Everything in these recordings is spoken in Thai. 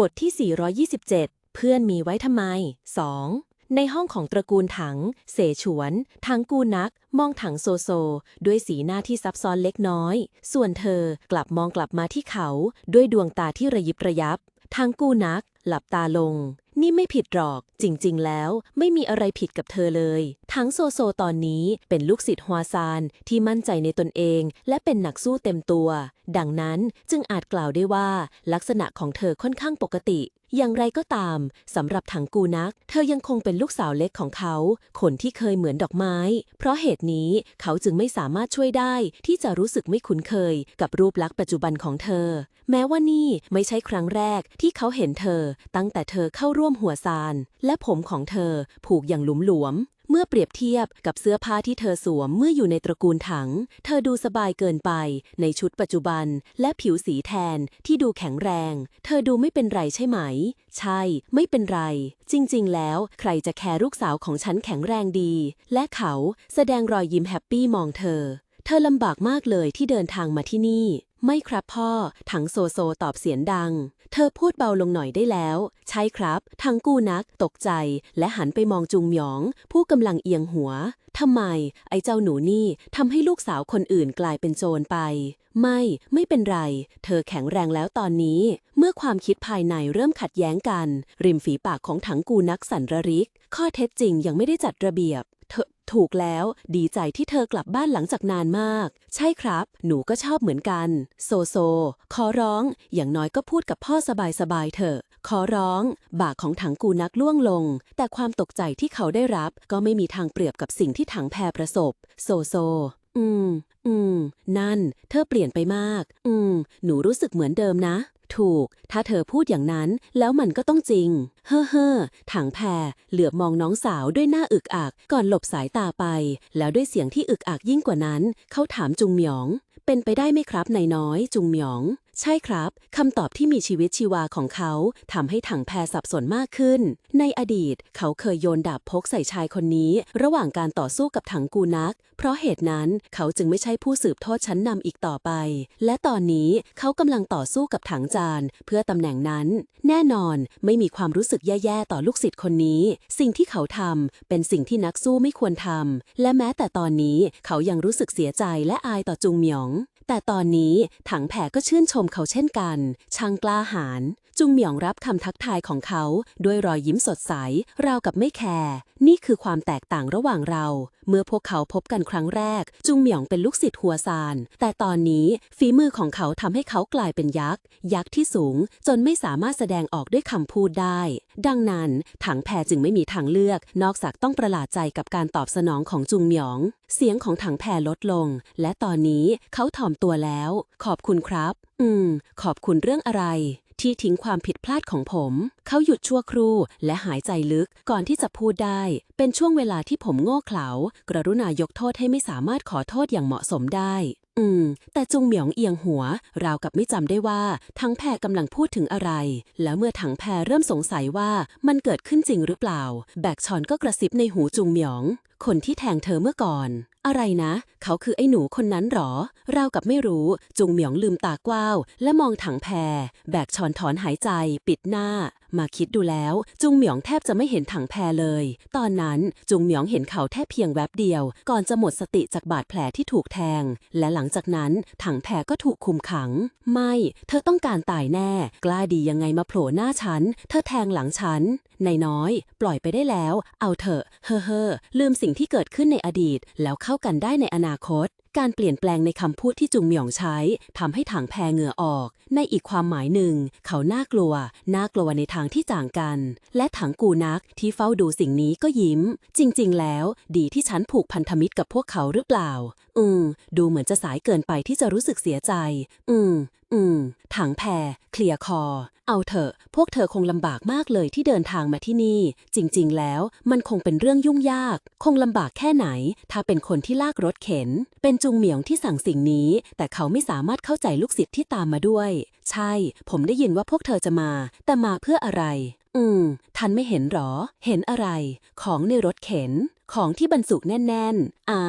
บทที่ 427 เพื่อนมีไว้ทำไม 2. ในห้องของตระกูลถัง เสฉวน ถังกูนัก มองถังโซโซ ด้วยสีหน้าที่ซับซ้อนเล็กน้อย ส่วนเธอกลับมองกลับมาที่เขา ด้วยดวงตาที่ระยิบระยับ ถังกูนัก หลับตาลง นี่ไม่ผิดหรอก จริง ๆ แล้ว ไม่มีอะไรผิดกับเธอเลย ทั้งโซโซตอนนี้เป็นลูกศิษย์ฮวาซานที่มั่นใจในตนเอง และเป็นนักสู้เต็มตัว ดังนั้นจึงอาจกล่าวได้ว่า ลักษณะของเธอค่อนข้างปกติ อย่างไรก็ตามสำหรับถังกูนัก เธอยังคงเป็นลูกสาวเล็กของเขา คนที่เคยเหมือนดอกไม้ เพราะเหตุนี้เขาจึงไม่สามารถช่วยได้ที่จะรู้สึกไม่คุ้นเคย กับรูปลักษณ์ปัจจุบันของเธอ แม้ว่านี่ไม่ใช่ครั้งแรกที่เขาเห็นเธอ ตั้งแต่เธอเข้าร่วมหัวซาน และผมของเธอผูกอย่างหลุมหลวม เมื่อเปรียบเทียบกับเสื้อผ้าที่เธอสวมเมื่ออยู่ในตระกูลถัง เธอดูสบายเกินไปในชุดปัจจุบัน และผิวสีแทนที่ดูแข็งแรง เธอดูไม่เป็นไรใช่ไหม ใช่ ไม่เป็นไร จริง ๆ แล้ว ใครจะแคร์ลูกสาวของฉันแข็งแรงดี และเขาแสดงรอยยิ้มแฮปปี้มองเธอ เธอลำบากมากเลยที่เดินทางมาที่นี่ ไม่ครับพ่อ ถังโซโซตอบเสียงดัง เธอพูดเบาลงหน่อยได้แล้ว ใช่ครับ ทั้งกู้นัก ตกใจ และหันไปมองจุงหยอง ผู้กำลังเอียงหัว ทำไม ไอ้เจ้าหนูนี่ทำให้ลูกสาวคนอื่นกลายเป็นโจรไป ไม่ ไม่เป็นไร เธอแข็งแรงแล้วตอนนี้ เมื่อความคิดภายในเริ่มขัดแย้งกัน ริมฝีปากของถังกูนักสันระริก ข้อเท็จจริงยังไม่ได้จัดระเบียบ ถูกแล้วดีใจที่เธอกลับบ้านหลังจากนานมาก ใช่ครับ หนูก็ชอบเหมือนกัน โซโซ ขอร้อง อย่างน้อยก็พูดกับพ่อสบายๆเถอะ ขอร้อง บากของถังกูนักล่วงลง แต่ความตกใจที่เขาได้รับก็ไม่มีทางเปรียบกับสิ่งที่ถังแพรประสบ โซโซ อืม อืม นั่น เธอเปลี่ยนไปมาก อืม หนูรู้สึกเหมือนเดิมนะ ถูก ถ้าเธอพูดอย่างนั้น แล้วมันก็ต้องจริง เฮ้อเฮ้อถังแพรเหลือบมองน้องสาวด้วยหน้าอึกอัก ก่อนหลบสายตาไป แล้วด้วยเสียงที่อึกอักยิ่งกว่านั้น เขาถามจุงเหมียงเป็นไปได้ไหมครับนายน้อย จุงเหมียง ใช่ครับ คำตอบที่มีชีวิตชีวาของเขาทำให้ถังแพรสับสนมากขึ้น ในอดีตเขาเคยโยนดาบพกใส่ชายคนนี้ ระหว่างการต่อสู้กับถังกูนัก เพราะเหตุนั้นเขาจึงไม่ใช่ผู้สืบทอดชั้นนำอีกต่อไป และตอนนี้เขากำลังต่อสู้กับถังจานเพื่อตำแหน่งนั้น แน่นอนไม่มีความรู้สึกแย่ๆต่อลูกศิษย์คนนี้ สิ่งที่เขาทำเป็นสิ่งที่นักสู้ไม่ควรทำและแม้แต่ตอนนี้เขายังรู้สึกเสียใจและอายต่อจุงเหมียง แต่ตอนนี้ถังแผ่ก็ชื่นชมเขาเช่นกัน ช่างกล้าหาญจุงเหมียงรับคำทักทายของเขาด้วยรอยยิ้มสดใส ราวกับไม่แคร์นี่คือความแตกต่างระหว่างเรา เมื่อพวกเขาพบกันครั้งแรก จุงเหมียงเป็นลูกศิษย์หัวซาน แต่ตอนนี้ฝีมือของเขาทำให้เขากลายเป็นยักษ์ ยักษ์ที่สูง จนไม่สามารถแสดงออกด้วยคำพูดได้ ดังนั้น ถังแพรจึงไม่มีทางเลือก นอกจากต้องประหลาดใจกับการตอบสนองของจุงเหมียง เสียงของถังแพรลดลง และตอนนี้เขาถ่อมตัวแล้ว ขอบคุณครับ อืม ขอบคุณเรื่องอะไร ที่ทิ้งความผิดพลาดของผม เขาหยุดชั่วครู่และหายใจลึกก่อนที่จะพูดได้ เป็นช่วงเวลาที่ผมโง่เขลากรุณายกโทษให้ไม่สามารถขอโทษอย่างเหมาะสมได้ อืม แต่จุงเหมียงเอียงหัว ราวกับไม่จำได้ว่าทั้งแพรกำลังพูดถึงอะไร แล้วเมื่อถังแพรเริ่มสงสัยว่ามันเกิดขึ้นจริงหรือเปล่า แบกชอนก็กระซิบในหูจุงเหมียง คนที่แทงเธอเมื่อก่อน อะไรนะ เขาคือไอ้หนูคนนั้นหรอ เรากับไม่รู้ จุงเหมียงลืมตากว้าว และมองถังแพร แบกชอนถอนหายใจ ปิดหน้า มาคิดดูแล้ว จุงเหมียงแทบจะไม่เห็นถังแพรเลย ตอนนั้นจุงเหมียงเห็นเขาแทบเพียงแวบเดียว ก่อนจะหมดสติจากบาดแผลที่ถูกแทง และหลังจากนั้นถังแพรก็ถูกคุมขัง ไม่ เธอต้องการตายแน่ กล้าดียังไงมาโผล่หน้าฉัน เธอแทงหลังฉันนายน้อย ปล่อยไปได้แล้ว เอาเถอะ เฮ้อเฮ้อลืมสิ่งที่เกิดขึ้นในอดีตแล้วเข้ากันได้ในอนาคต การเปลี่ยนแปลงในคำพูดที่จุงเหมียงใช้ทำให้ถังแพเหงื่อออก ในอีกความหมายหนึ่ง เขาน่ากลัว น่ากลัวในทางที่ต่างกัน และถังกูนักที่เฝ้าดูสิ่งนี้ก็ยิ้ม จริง ๆ แล้ว ดีที่ฉันผูกพันธมิตรกับพวกเขาหรือเปล่า อืม ดูเหมือนจะสายเกินไปที่จะรู้สึกเสียใจ อืมอืม ถังแพรเคลียร์คอ เอาเถอะ พวกเธอคงลำบากมากเลยที่เดินทางมาที่นี่ จริง ๆ แล้ว มันคงเป็นเรื่องยุ่งยาก คงลำบากแค่ไหน ถ้าเป็นคนที่ลากรถเข็น เป็นจุงเหมียงที่สั่งสิ่งนี้ แต่เขาไม่สามารถเข้าใจลูกศิษย์ที่ตามมาด้วย ใช่ ผมได้ยินว่าพวกเธอจะมา แต่มาเพื่ออะไร อืม ทันไม่เห็นหรอ เห็นอะไร ของในรถเข็น ของที่บรรจุแน่นๆ อ่า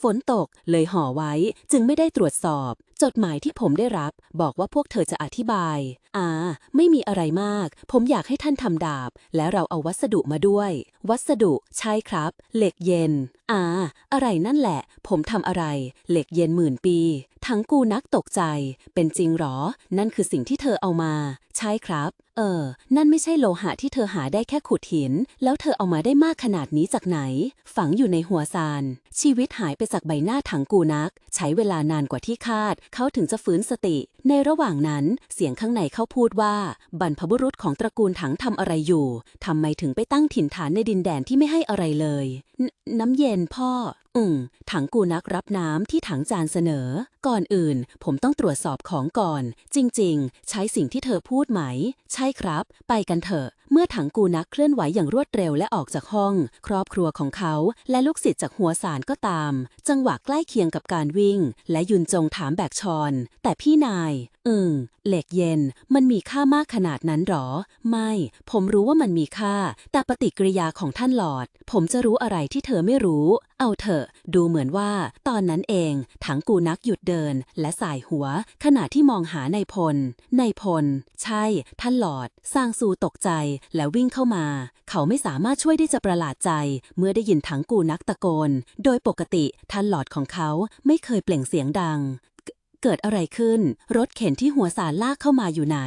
ฝนตกเลยห่อไว้ จึงไม่ได้ตรวจสอบ จดหมายที่ผมได้รับ บอกว่าพวกเธอจะอธิบาย อ่า ไม่มีอะไรมาก ผมอยากให้ท่านทำดาบ และเราเอาวัสดุมาด้วย วัสดุใช่ครับ เหล็กเย็น อ่า อะไรนั่นแหละ ผมทำอะไร เหล็กเย็นหมื่นปี ทั้งกูนักตกใจ เป็นจริงหรอ นั่นคือสิ่งที่เธอเอามา ใช่ครับเออ นั่นไม่ใช่โลหะที่เธอหาได้แค่ขุดหิน แล้วเธอเอามาได้มากขนาดนี้จากไหน ฝังอยู่ในหัวซาน ชีวิตหายไปจากใบหน้าถังกูนัก ใช้เวลานานกว่าที่คาด เขาถึงจะฟื้นสติ ในระหว่างนั้นเสียงข้างในเขาพูดว่า บรรพบุรุษของตระกูลถังทำอะไรอยู่ทำไมถึงไปตั้งถิ่นฐานในดินแดนที่ไม่ให้อะไรเลยนน้ำเย็นพ่อ อืม ถังกูนักรับน้ำที่ถังจานเสนอ ก่อนอื่น ผมต้องตรวจสอบของก่อน จริง ๆ ใช้สิ่งที่เธอพูดไหม ใช่ครับ ไปกันเถอะ เมื่อถังกูนักเคลื่อนไหวอย่างรวดเร็วและออกจากห้อง ครอบครัวของเขาและลูกศิษย์จากหัวสารก็ตาม จังหวะใกล้เคียงกับการวิ่ง และยุนจงถามแบกชอน แต่พี่นาย อืมเหล็กเย็น มันมีค่ามากขนาดนั้นหรอ ไม่ ผมรู้ว่ามันมีค่า แต่ปฏิกิริยาของท่านหลอด ผมจะรู้อะไรที่เธอไม่รู้ เอาเถอะ ดูเหมือนว่า ตอนนั้นเองถังกูนักหยุดเดิน และสายหัว ขณะที่มองหาในพล ในพล ใช่ ท่านหลอด สร้างซูตกใจและวิ่งเข้ามา เขาไม่สามารถช่วยได้จะประหลาดใจ เมื่อได้ยินถังกูนักตะโกน โดยปกติท่านหลอดของเขาไม่เคยเปล่งเสียงดัง เกิดอะไรขึ้น รถเข็นที่หัวสารลากเข้ามาอยู่ไหน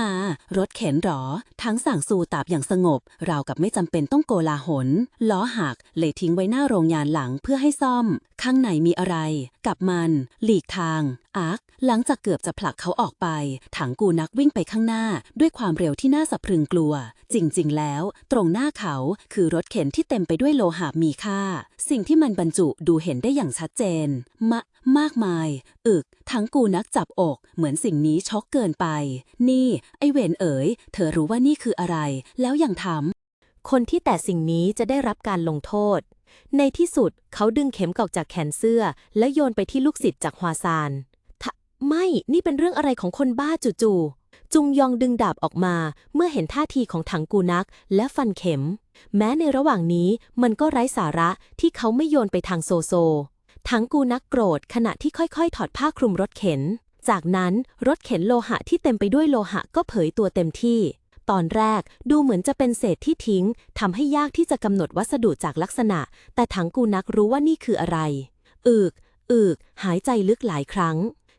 อ่า รถเข็นหรอ ทั้งสั่งสูตาบอย่างสงบ เรากับไม่จำเป็นต้องโกลาหล ล้อหักเลยทิ้งไว้หน้าโรงงานหลังเพื่อให้ซ่อม ข้างในมีอะไร กับมัน หลีกทาง อาร์คหลังจากเกือบจะผลักเขาออกไป ถังกูนักวิ่งไปข้างหน้า ด้วยความเร็วที่น่าสะพรึงกลัว จริง ๆ แล้ว ตรงหน้าเขาคือรถเข็นที่เต็มไปด้วยโลหะมีค่า สิ่งที่มันบรรจุดูเห็นได้อย่างชัดเจน มะ มากมาย อึก ทั้งกูนักจับอก เหมือนสิ่งนี้ช็อกเกินไป นี่ ไอเวนเอ๋ย เธอรู้ว่านี่คืออะไร แล้วยังทำคนที่แต่สิ่งนี้จะได้รับการลงโทษในที่สุดเขาดึงเข็มกอกจากแขนเสื้อ และโยนไปที่ลูกศิษย์จากฮวาซาน ไม่นี่เป็นเรื่องอะไรของคนบ้าจู่ๆจุงยองดึงดาบออกมา เมื่อเห็นท่าทีของถังกูนัก และฟันเข็ม แม้ในระหว่างนี้มันก็ไร้สาระที่เขาไม่โยนไปทางโซโซ ถังกูนักโกรธขณะที่ค่อยๆ ถอดผ้าคลุมรถเข็น จากนั้นรถเข็นโลหะที่เต็มไปด้วยโลหะก็เผยตัวเต็มที่ตอนแรกดูเหมือนจะเป็นเศษที่ทิ้งทำให้ยากที่จะกำหนดวัสดุจากลักษณะ แต่ถังกูนักรู้ว่านี่คืออะไร อึก อึก หายใจลึกหลายครั้ง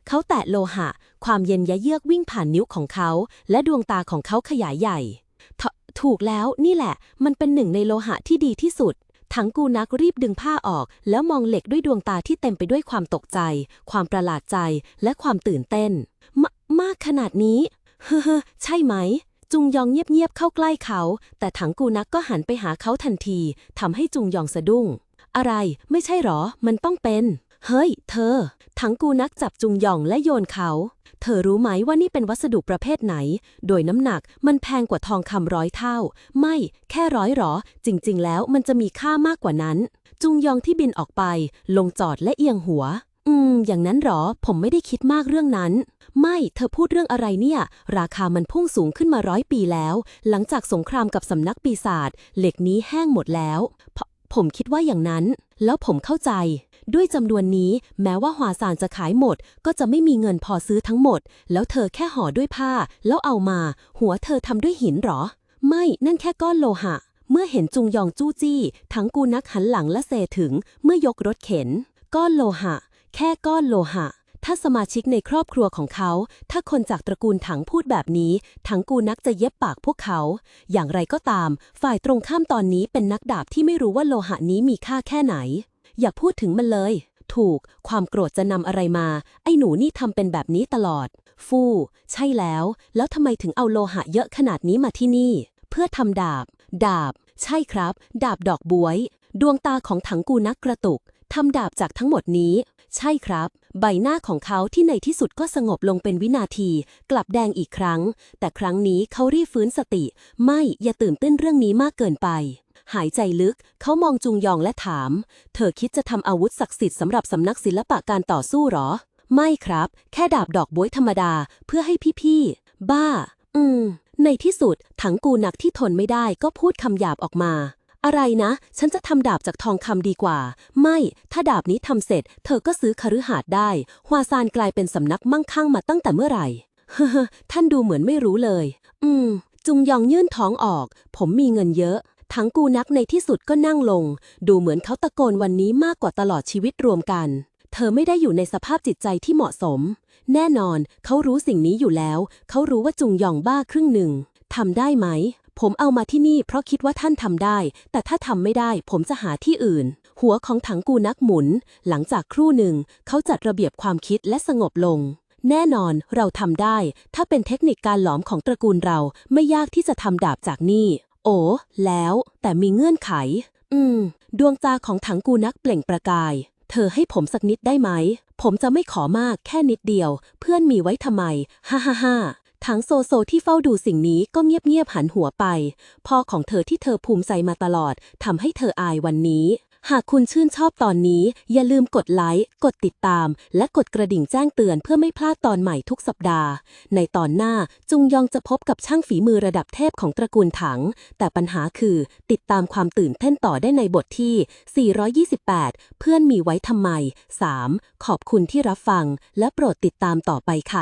เขาแตะโลหะ ความเย็นยะเยือกวิ่งผ่านนิ้วของเขา และดวงตาของเขาขยายใหญ่ถถูกแล้วนี่แหละ มันเป็นหนึ่งในโลหะที่ดีที่สุด ถังกูนักรีบดึงผ้าออก แล้วมองเหล็กด้วยดวงตาที่เต็มไปด้วยความตกใจ ความประหลาดใจ และความตื่นเต้น มมากขนาดนี้ เฮ้อใช่ไหม จุงยองเงียบๆเข้าใกล้เขา แต่ถังกูนักก็หันไปหาเขาทันทีทำให้จุงยองสะดุ้งอะไร ไม่ใช่หรอ มันต้องเป็น เฮ้ย เธอถังกูนักจับจุงยองและโยนเขา เธอรู้ไหมว่านี่เป็นวัสดุประเภทไหน โดยน้ำหนักมันแพงกว่าทองคำร้อยเท่า ไม่ แค่ร้อยหรอ จริง ๆ แล้วมันจะมีค่ามากกว่านั้น จุงยองที่บินออกไป ลงจอดและเอียงหัว อืม อย่างนั้นหรอ ผมไม่ได้คิดมากเรื่องนั้น ไม่ เธอพูดเรื่องอะไรเนี่ย ราคามันพุ่งสูงขึ้นมาร้อยปีแล้ว หลังจากสงครามกับสำนักปีศาจ เหล็กนี้แห้งหมดแล้ว ผมคิดว่าอย่างนั้น แล้วผมเข้าใจ ด้วยจำนวนนี้แม้ว่าหวาสารจะขายหมด ก็จะไม่มีเงินพอซื้อทั้งหมด แล้วเธอแค่ห่อด้วยผ้า แล้วเอามา หัวเธอทำด้วยหินหรอ ไม่นั่นแค่ก้อนโลหะ เมื่อเห็นจุงยองจู้จี้ ทั้งกูนักหันหลังและเซถึง เมื่อยกรถเข็น ก้อนโลหะ แค่ก้อนโลหะถ้าสมาชิกในครอบครัวของเขา ถ้าคนจากตระกูลถังพูดแบบนี้ ถังกูนักจะเย็บปากพวกเขา อย่างไรก็ตาม ฝ่ายตรงข้ามตอนนี้เป็นนักดาบที่ไม่รู้ว่าโลหะนี้มีค่าแค่ไหน อย่าพูดถึงมันเลย ถูก ความโกรธจะนำอะไรมา ไอ้หนูนี่ทำเป็นแบบนี้ตลอด ฟู่ ใช่แล้ว แล้วทำไมถึงเอาโลหะเยอะขนาดนี้มาที่นี่ เพื่อทำดาบ ดาบ ใช่ครับ ดาบดอกบวย ดวงตาของถังกูนักกระตุกทำดาบจากทั้งหมดนี้ ใช่ครับ ใบหน้าของเขาที่ในที่สุดก็สงบลงเป็นวินาที กลับแดงอีกครั้ง แต่ครั้งนี้เขารีบฟื้นสติ ไม่อย่าตื่นเต้นเรื่องนี้มากเกินไป หายใจลึก เขามองจุงยองและถาม เธอคิดจะทำอาวุธศักดิ์สิทธิ์สำหรับสำนักศิลปะการต่อสู้หรอ ไม่ครับ แค่ดาบดอกบวยธรรมดาเพื่อให้พี่ๆ บ้า อืม ในที่สุด ถังกูหนักที่ทนไม่ได้ก็พูดคำหยาบออกมา อะไรนะ ฉันจะทำดาบจากทองคำดีกว่า ไม่ ถ้าดาบนี้ทำเสร็จ เธอก็ซื้อคฤหาสน์ได้ฮวาซานกลายเป็นสำนักมั่งคั่งมาตั้งแต่เมื่อไหร่เฮ้อท่านดูเหมือนไม่รู้เลย อืม จุงยองยื่นท้องออก ผมมีเงินเยอะ ทั้งกูนักในที่สุดก็นั่งลง ดูเหมือนเขาตะโกนวันนี้มากกว่าตลอดชีวิตรวมกัน เธอไม่ได้อยู่ในสภาพจิตใจที่เหมาะสม แน่นอน เขารู้สิ่งนี้อยู่แล้ว เขารู้ว่าจุงยองบ้าครึ่งหนึ่งทำได้ไหม ผมเอามาที่นี่เพราะคิดว่าท่านทำได้ แต่ถ้าทำไม่ได้ ผมจะหาที่อื่น หัวของถังกูนักหมุน หลังจากครู่หนึ่ง เขาจัดระเบียบความคิดและสงบลงแน่นอนเราทำได้ ถ้าเป็นเทคนิคการหลอมของตระกูลเราไม่ยากที่จะทำดาบจากนี่ โอ้แล้วแต่มีเงื่อนไข อืม ดวงตาของถังกูนักเปล่งประกาย เธอให้ผมสักนิดได้ไหม ผมจะไม่ขอมากแค่นิดเดียว เพื่อนมีไว้ทำไม ฮ่าฮ่าฮ่าถังโซโซที่เฝ้าดูสิ่งนี้ก็เงียบๆหันหัวไป พ่อของเธอที่เธอภูมิใจมาตลอดทำให้เธออายวันนี้ หากคุณชื่นชอบตอนนี้ อย่าลืมกดไลค์ กดติดตาม และกดกระดิ่งแจ้งเตือนเพื่อไม่พลาดตอนใหม่ทุกสัปดาห์ ในตอนหน้าจุงยองจะพบกับช่างฝีมือระดับเทพของตระกูลถัง แต่ปัญหาคือติดตามความตื่นเต้นต่อได้ในบทที่ 428 เพื่อนมีไว้ทำไม 3. ขอบคุณที่รับฟัง และโปรดติดตามต่อไปค่ะ